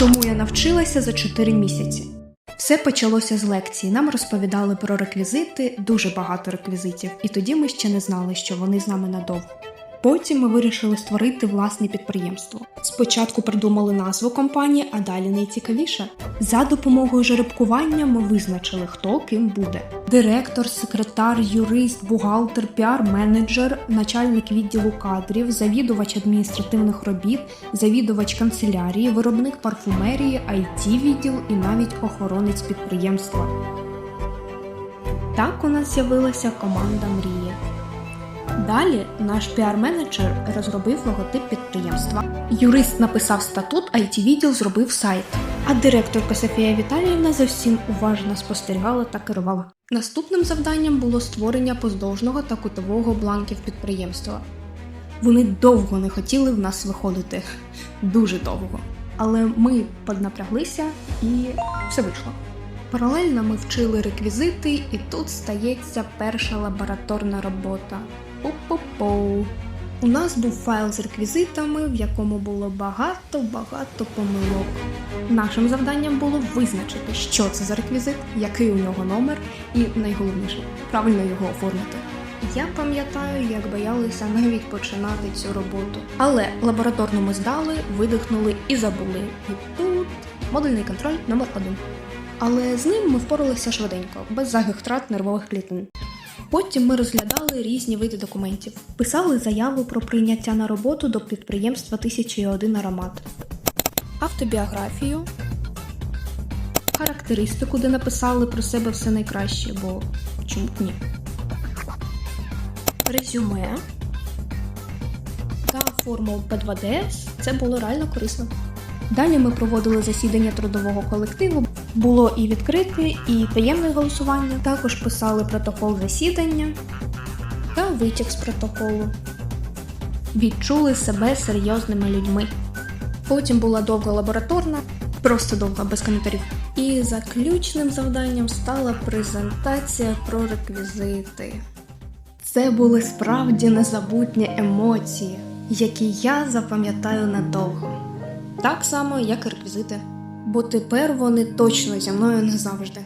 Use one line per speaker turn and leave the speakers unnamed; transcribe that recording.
чому я навчилася за 4 місяці. Все почалося з лекції. Нам розповідали про реквізити, дуже багато реквізитів, і тоді ми ще не знали, що вони з нами надовго. Потім ми вирішили створити власне підприємство. Спочатку придумали назву компанії, а далі найцікавіше. За допомогою жеребкування ми визначили, хто ким буде: директор, секретар, юрист, бухгалтер, піар-менеджер, начальник відділу кадрів, завідувач адміністративних робіт, завідувач канцелярії, виробник парфумерії, it відділ і навіть охоронець підприємства. Так у нас з'явилася команда Мрія. Далі наш піар-менеджер розробив логотип підприємства. Юрист написав статут, it відділ зробив сайт. А директорка Софія Віталіївна за всім уважно спостерігала та керувала. Наступним завданням було створення поздовжного та кутового бланків підприємства. Вони довго не хотіли в нас виходити, дуже довго. Але ми поднапряглися і все вийшло. Паралельно ми вчили реквізити, і тут стається перша лабораторна робота. Пу-пу-пу. У нас був файл з реквізитами, в якому було багато-багато помилок. Нашим завданням було визначити, що це за реквізит, який у нього номер, і найголовніше правильно його оформити. Я пам'ятаю, як боялися навіть починати цю роботу. Але лабораторну ми здали, видихнули і забули. І тут модульний контроль номер один. Але з ним ми впоралися швиденько, без зайвих втрат нервових клітин. Потім ми розглядали різні види документів, писали заяву про прийняття на роботу до підприємства 1001 аромат, автобіографію, характеристику, де написали про себе все найкраще, бо чому б ні, резюме та форму P2DS. Це було реально корисно. Далі ми проводили засідання трудового колективу. Було і відкрите, і таємне голосування. Також писали протокол засідання та витяг з протоколу. Відчули себе серйозними людьми. Потім була довга лабораторна, просто довга, без коментарів. І заключним завданням стала презентація про реквізити. Це були справді незабутні емоції, які я запам'ятаю надовго. Так само, як і реквізити. Бо тепер вони точно зі мною не завжди.